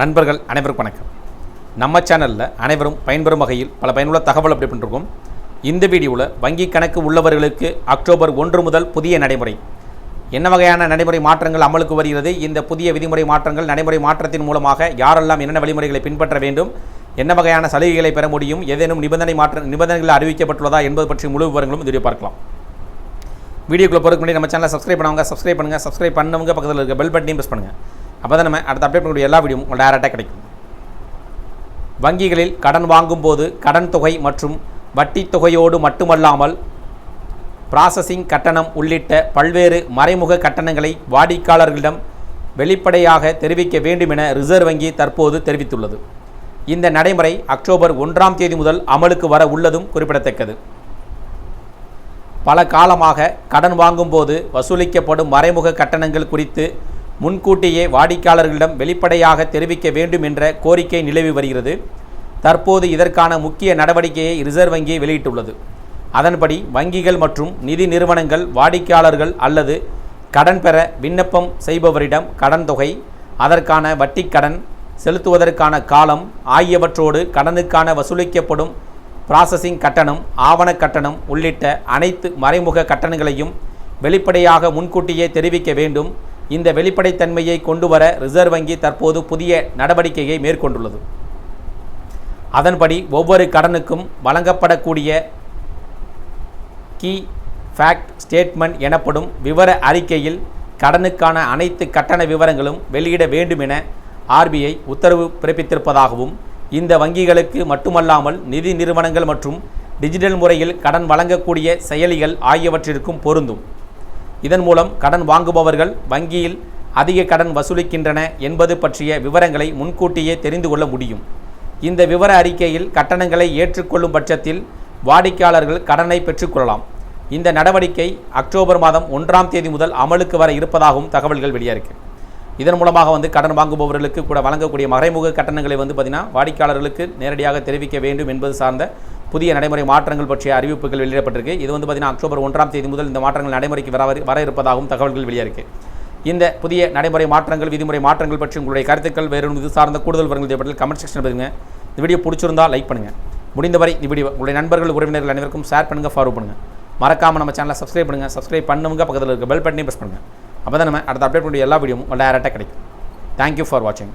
நண்பர்கள் அனைவருக்கும் வணக்கம். நம்ம சேனலில் அனைவரும் பயன்பெறும் வகையில் பல பயனுள்ள தகவல் அப்படி பண்ணிருக்கோம். இந்த வீடியோவில் வங்கி கணக்கு உள்ளவர்களுக்கு அக்டோபர் ஒன்று முதல் புதிய நடைமுறை. என்ன வகையான நடைமுறை மாற்றங்கள் அமலுக்கு வருகிறது? இந்த புதிய விதிமுறை மாற்றங்கள் நடைமுறை மாற்றத்தின் மூலமாக யாரெல்லாம் என்னென்ன வழிமுறைகளை பின்பற்ற வேண்டும்? என்ன வகையான சலுகைகளை பெற முடியும்? ஏதேனும் நிபந்தனை மாற்ற நிபந்தனைகள் அறிவிக்கப்பட்டுள்ளதா என்பது பற்றி முழு விவரங்களும் இந்த வீடியோ பார்க்கலாம். வீடியோக்குள்ளே போகிறதுக்கு முன்னாடி நம்ம சேனலை சப்ஸ்கிரைப் பண்ணுவாங்க சப்ஸ்கிரைப் பண்ணுங்கள் சப்ஸ்கிரைப் பண்ணவங்க பக்கத்தில் இருக்க பெல் பட்டனையும் ப்ரெஸ் பண்ணுங்கள் அப்போ தான் நம்ம அடுத்த அப்டேட் பண்ணக்கூடிய எல்லா வீடியோவும் உங்களுக்கு டேரெக்டாக கிடைக்கும். வங்கிகளில் கடன் வாங்கும்போது கடன் தொகை மற்றும் வட்டி தொகையோடு மட்டுமல்லாமல் ப்ராசஸிங் கட்டணம் உள்ளிட்ட பல்வேறு மறைமுக கட்டணங்களை வாடிக்கையாளர்களிடம் வெளிப்படையாக தெரிவிக்க வேண்டும் என ரிசர்வ் வங்கி தற்போது தெரிவித்துள்ளது. இந்த நடைமுறை அக்டோபர் ஒன்றாம் தேதி முதல் அமலுக்கு வர உள்ளதும் குறிப்பிடத்தக்கது. பல காலமாக கடன் வாங்கும்போது வசூலிக்கப்படும் மறைமுக கட்டணங்கள் குறித்து முன்கூட்டியே வாடிக்கையாளர்களிடம் வெளிப்படையாக தெரிவிக்க வேண்டும் என்ற கோரிக்கை நிலவி வருகிறது. தற்போது இதற்கான முக்கிய நடவடிக்கையை ரிசர்வ் வங்கி வெளியிட்டுள்ளது. அதன்படி வங்கிகள் மற்றும் நிதி நிறுவனங்கள் வாடிக்கையாளர்கள் அல்லது கடன் பெற விண்ணப்பம் செய்பவரிடம் கடன் தொகை அதற்கான வட்டிக் கடன் செலுத்துவதற்கான காலம் ஆகியவற்றோடு கடனுக்கான வசூலிக்கப்படும் ப்ராசஸிங் கட்டணம் ஆவணக் கட்டணம் உள்ளிட்ட அனைத்து மறைமுக கட்டணங்களையும் வெளிப்படையாக முன்கூட்டியே தெரிவிக்க வேண்டும். இந்த வெளிப்படைத்தன்மையை கொண்டு வர ரிசர்வ் வங்கி தற்போது புதிய நடவடிக்கையை மேற்கொண்டுள்ளது. அதன்படி ஒவ்வொரு கடனுக்கும் வழங்கப்படக்கூடிய கீ ஃபேக்ட் ஸ்டேட்மெண்ட் எனப்படும் விவர அறிக்கையில் கடனுக்கான அனைத்து கட்டண விவரங்களும் வெளியிட வேண்டும் என ஆர்பிஐ உத்தரவு பிறப்பித்திருப்பதாகவும் இந்த வங்கிகளுக்கு மட்டுமல்லாமல் நிதி நிறுவனங்கள் மற்றும் டிஜிட்டல் முறையில் கடன் வழங்கக்கூடிய செயலிகள் ஆகியவற்றிற்கும் பொருந்தும். இதன் மூலம் கடன் வாங்குபவர்கள் வங்கியில் அதிக கடன் வசூலிக்கின்றன என்பது பற்றிய விவரங்களை முன்கூட்டியே தெரிந்து கொள்ள முடியும். இந்த விவர அறிக்கையில் கட்டணங்களை ஏற்றுக்கொள்ளும் பட்சத்தில் வாடிக்கையாளர்கள் கடனை பெற்றுக்கொள்ளலாம் இந்த நடவடிக்கை அக்டோபர் மாதம் ஒன்றாம் தேதி முதல் அமலுக்கு வர இருப்பதாகவும் தகவல்கள் வெளியாயிருக்கு. இதன் மூலமாக வந்து கடன் வாங்குபவர்களுக்கு கூட வழங்கக்கூடிய மறைமுக கட்டணங்களை வந்து பார்த்திங்கன்னா வாடிக்கையாளர்களுக்கு நேரடியாக தெரிவிக்க வேண்டும் என்பது சார்ந்த புதிய நடைமுறை மாற்றங்கள் பற்றிய அறிவிப்புகள் வெளியிடப்பட்டிருக்கு. இது வந்து பார்த்திங்கன்னா அக்டோபர் ஒன்றாம் தேதி முதல் இந்த மாற்றங்கள் நடைமுறைக்கு வர வர இருப்பதாகவும் தகவல்கள் வெளியாயிருக்கு. இந்த புதிய நடைமுறை மாற்றங்கள் விதிமுறை மாற்றங்கள் பற்றி உங்களுடைய கருத்துக்கள் வேறு இது சார்ந்த கூடுதல் விவரங்கள் தேவைப்பட்டால் கமெண்ட் செக்ஷன் பதிவுங்க. இந்த வீடியோ பிடிச்சிருந்தால் லைக் பண்ணுங்கள் முடிந்தவரை இந்த வீடியோ உங்களுடைய நண்பர்கள் உறவினர்கள் அனைவருக்கும் ஷேர் பண்ணுங்கள் ஃபாலோ பண்ணுங்கள் மறக்காமல் நம்ம சேனலை சப்ஸ்கிரைப் பண்ணுங்கள் சப்ஸ்கிரைப் பண்ணுங்க பக்கத்தில் இருக்க பெல் பட்டனையும் ப்ரெஸ் பண்ணுங்கள் அப்போ தான் நம்ம அடுத்த அப்டேட் பண்ணுற எல்லா வீடியோவும் டேரெக்டாக கிடைக்கும். தேங்க்யூ ஃபார் வாட்சிங்